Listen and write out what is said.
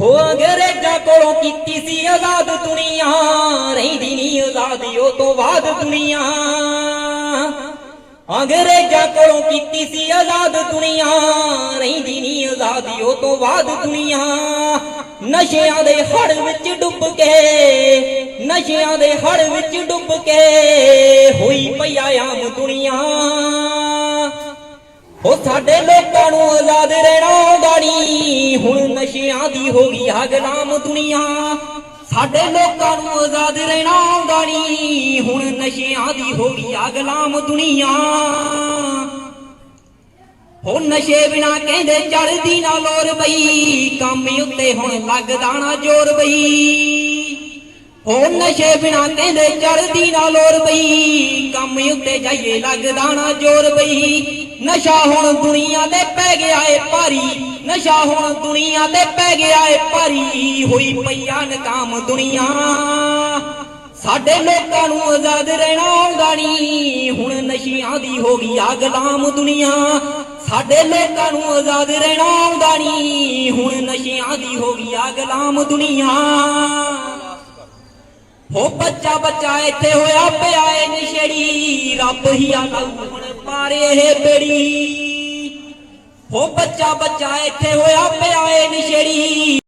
ਹੋ ਅੰਗਰੇਜ਼ਾਂ ਕੋਲੋਂ ਕੀਤੀ ਸੀ ਆਜ਼ਾਦ ਦੁਨੀਆ, ਰਹਿੰਦੀ ਨਹੀਂ ਆਜ਼ਾਦੀ ਉਹ ਤੋਂ ਬਾਅਦ ਦੁਨੀਆ। ਅੰਗਰੇਜ਼ਾਂ ਕੋਲੋਂ ਕੀਤੀ ਸੀ ਆਜ਼ਾਦ ਦੁਨੀਆ, ਰਹਿੰਦੀ ਨਹੀਂ ਆਜ਼ਾਦੀ ਉਹ ਤੋਂ ਬਾਅਦ ਦੁਨੀਆ। ਨਸ਼ਿਆਂ ਦੇ ਹੜ ਵਿੱਚ ਡੁੱਬ ਕੇ, ਨਸ਼ਿਆਂ ਦੇ ਹੜ ਵਿੱਚ ਡੁੱਬ ਕੇ ਹੋਈ ਪਈਆ ਆਮ ਦੁਨੀਆ। ਉਹ ਸਾਡੇ ਲੋਕਾਂ ਨੂੰ ਆਜ਼ਾਦ ਰਹਿਣਾ ਗਾੜੀ ਦੀ ਹੋ ਗਈ ਆ ਗੁਲਾਮ ਦੁਨੀਆ। ਸਾਡੇ ਲੋਕਾਂ ਨੂੰ ਆਜ਼ਾਦ ਰਹਿਣਾ ਗਾਣੀ ਹੁਣ ਨਸ਼ਿਆਂ ਦੀ ਹੋ ਗਈ ਆ ਗੁਲਾਮ ਦੁਨੀਆ। ਹੋ ਨਸ਼ੇ ਬਿਨਾ ਕਹਿੰਦੇ ਚੜਦੀ ਨਾ ਲੋਰ ਬਈ ਕੰਮ ਉੱਤੇ ਹੁਣ ਲੱਗਦਾ ਨਾ ਜੋਰ ਬਈ ਉਹ ਨਸ਼ੇ ਬਿਨਾ ਕਹਿੰਦੇ ਚੜਦੀ ਨਾ ਲੋਰ ਬਈ। ਕੰਮ ਉੱਤੇ ਜਾਈਏ ਲੱਗਦਾ ਨਾ ਜੋਰ ਬਈ। ਨਸ਼ਾ ਹੁਣ ਦੁਨੀਆ ਤੇ ਪੈ ਗਿਆ ਏ ਭਾਰੀ। ਨਸ਼ਾ ਹੁਣ ਦੁਨੀਆ ਤੇ ਪੈ ਗਿਆ ਏ ਭਾਰੀ। ਹੋਈ ਪਈਆ ਨਕਾਮ ਦੁਨੀਆ। ਸਾਡੇ ਲੋਕਾਂ ਨੂੰ ਆਜ਼ਾਦ ਰਹਿਣਾ ਆਉਂਦਾ ਨੀ। ਹੁਣ ਨਸ਼ਿਆਂ ਦੀ ਹੋ ਗਈ ਆ ਗੁਲਾਮ ਦੁਨੀਆ। ਸਾਡੇ ਲੋਕਾਂ ਨੂੰ ਆਜ਼ਾਦ ਰਹਿਣਾ ਆਉਂਦਾ ਨੀ। ਹੁਣ ਨਸ਼ਿਆਂ ਦੀ ਹੋ ਗਈ ਆ ਗੁਲਾਮ ਦੁਨੀਆ। ਹੋ ਬੱਚਾ ਬੱਚਾ ਇੱਥੇ ਹੋਇਆ ਪਿਆ ਏ ਨਸ਼ੇੜੀ, ਰੱਬ ਹੀ ਆ ਹੁਣ ਪਾਰੇ ਇਹ ਬੇੜੀ। ਹੋ ਬੱਚਾ ਬੱਚਾ ਇੱਥੇ ਹੋਇਆ ਪਿਆ ਏ ਨਸ਼ੇੜੀ